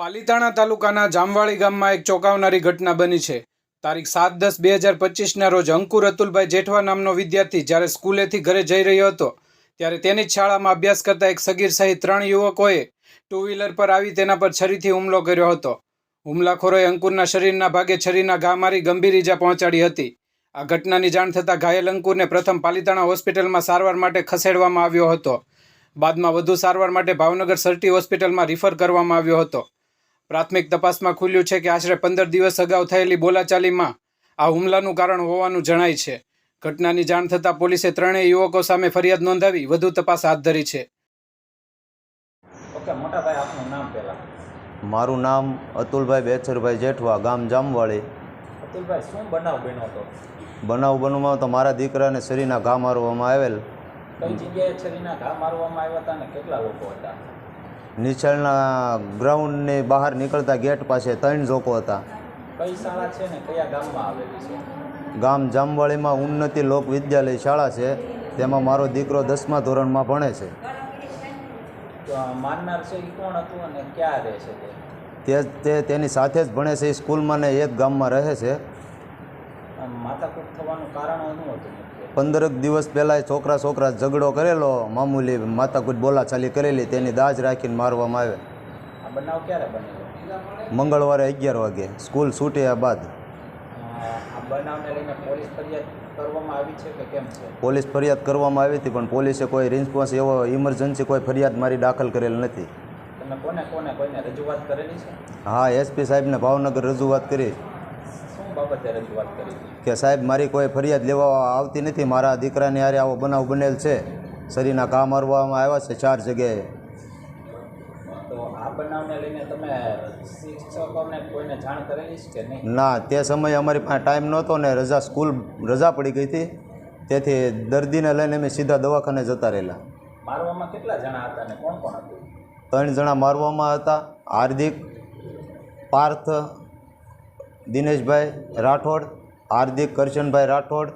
પાલીતાણા તાલુકાના જામવાળી ગામમાં એક ચોંકાવનારી ઘટના બની છે. તારીખ સાત દસ બે હજાર પચીસના રોજ અંકુર અતુલભાઈ જેઠવા નામનો વિદ્યાર્થી જ્યારે સ્કૂલેથી ઘરે જઈ રહ્યો હતો, ત્યારે તેની જ શાળામાં અભ્યાસ કરતા એક સગીર સહિત ત્રણ યુવકોએ ટુ વ્હીલર પર આવી તેના પર છરીથી હુમલો કર્યો હતો. હુમલાખોરોએ અંકુરના શરીરના ભાગે છરીના ઘા મારી ગંભીર ઈજા પહોંચાડી હતી. આ ઘટનાની જાણ થતાં ઘાયલ અંકુરને પ્રથમ પાલીતાણા હોસ્પિટલમાં સારવાર માટે ખસેડવામાં આવ્યો હતો. બાદમાં વધુ સારવાર માટે ભાવનગર સરટી હોસ્પિટલમાં રિફર કરવામાં આવ્યો હતો. પ્રાથમિક તપાસમાં ખુલ્યું છે કે આશરે પંદર દિવસ અગાઉ થયેલી બોલાચાલીમાં આ હુમલાનું કારણ હોવાનું જણાય છે. ઘટનાની જાણ થતાં પોલીસે ત્રણેય યુવકો સામે ફરિયાદ નોંધાવી વધુ તપાસ હાથ ધરી છે. ઓકે મોટા આપનું નામ પહેલાં. મારું નામ અતુલભાઈ બેચરભાઈ જેઠવા ગામ જામવાળી. અતુલભાઈ શું બનાવ બન્યો હતો? બનાવ બનવામાં તો મારા દીકરાને શરીરના ઘા મારવામાં આવેલ. કઈ જગ્યાએ છરીના ઘા મારવામાં આવ્યા હતા અને કેટલા લોકો હતા? નિશાળના ગ્રાઉન્ડની બહાર નીકળતા ગેટ પાસે ત્રણ જોકો હતા. કઈ શાળા છે ને? કયા ગામમાં આવેલી છે? ગામ જામવાળીમાં ઉન્નતિ લોક વિદ્યાલય શાળા છે. તેમાં મારો દીકરો દસમા ધોરણમાં ભણે છે. તો છે એ કોણ હતું અને ક્યાં રહે છે તે? તેની સાથે જ ભણે છે. એ સ્કૂલમાં ને એ જ ગામમાં રહે છે. માથાકૂટ થવાનું કારણ શું હતું પંદરક દિવસ પહેલાં છોકરા છોકરા ઝઘડો કરેલો મામૂલી માથાકૂટ બોલાચાલી કરેલી તેની દાજ રાખીને મારવામાં આવે. આ બનાવ ક્યારે બનેલો? મંગળવારે અગિયાર વાગે સ્કૂલ છૂટ્યા બાદ. બનાવને લઈને પોલીસ ફરિયાદ કરવામાં આવી છે કે કેમ છે? પોલીસ ફરિયાદ કરવામાં આવી હતી પણ પોલીસે કોઈ રિસ્પોન્સ એવો ઇમરજન્સી કોઈ ફરિયાદ મારી દાખલ કરેલ નથી. તમે કોને કોને કોઈને રજૂઆત કરેલી છે? હા એસપી સાહેબને ભાવનગર રજૂઆત કરી. બાબતે રજૂઆત કરી કે સાહેબ મારી કોઈ ફરિયાદ લેવા આવતી નથી. મારા દીકરાની હારે આવો બનાવ બનેલ છે. શરીરના ઘા મારવામાં આવ્યા છે ચાર જગ્યાએ. ના તે સમયે અમારી પાસે ટાઈમ નહોતો ને રજા સ્કૂલ રજા પડી ગઈ હતી. તેથી દર્દીને લઈને અમે સીધા દવાખાને જતા રહેલા. મારવામાં કેટલા જણા હતા અને કોણ કોણ હતું? ત્રણ જણા મારવામાં હતા. હાર્દિક પાર્થ દિનેશભાઈ રાઠોડ હાર્દિક કરશનભાઈ રાઠોડ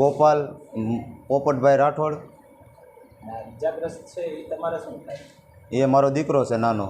ગોપાલ પોપટભાઈ રાઠોડ. એ મારો દીકરો છે નાનો.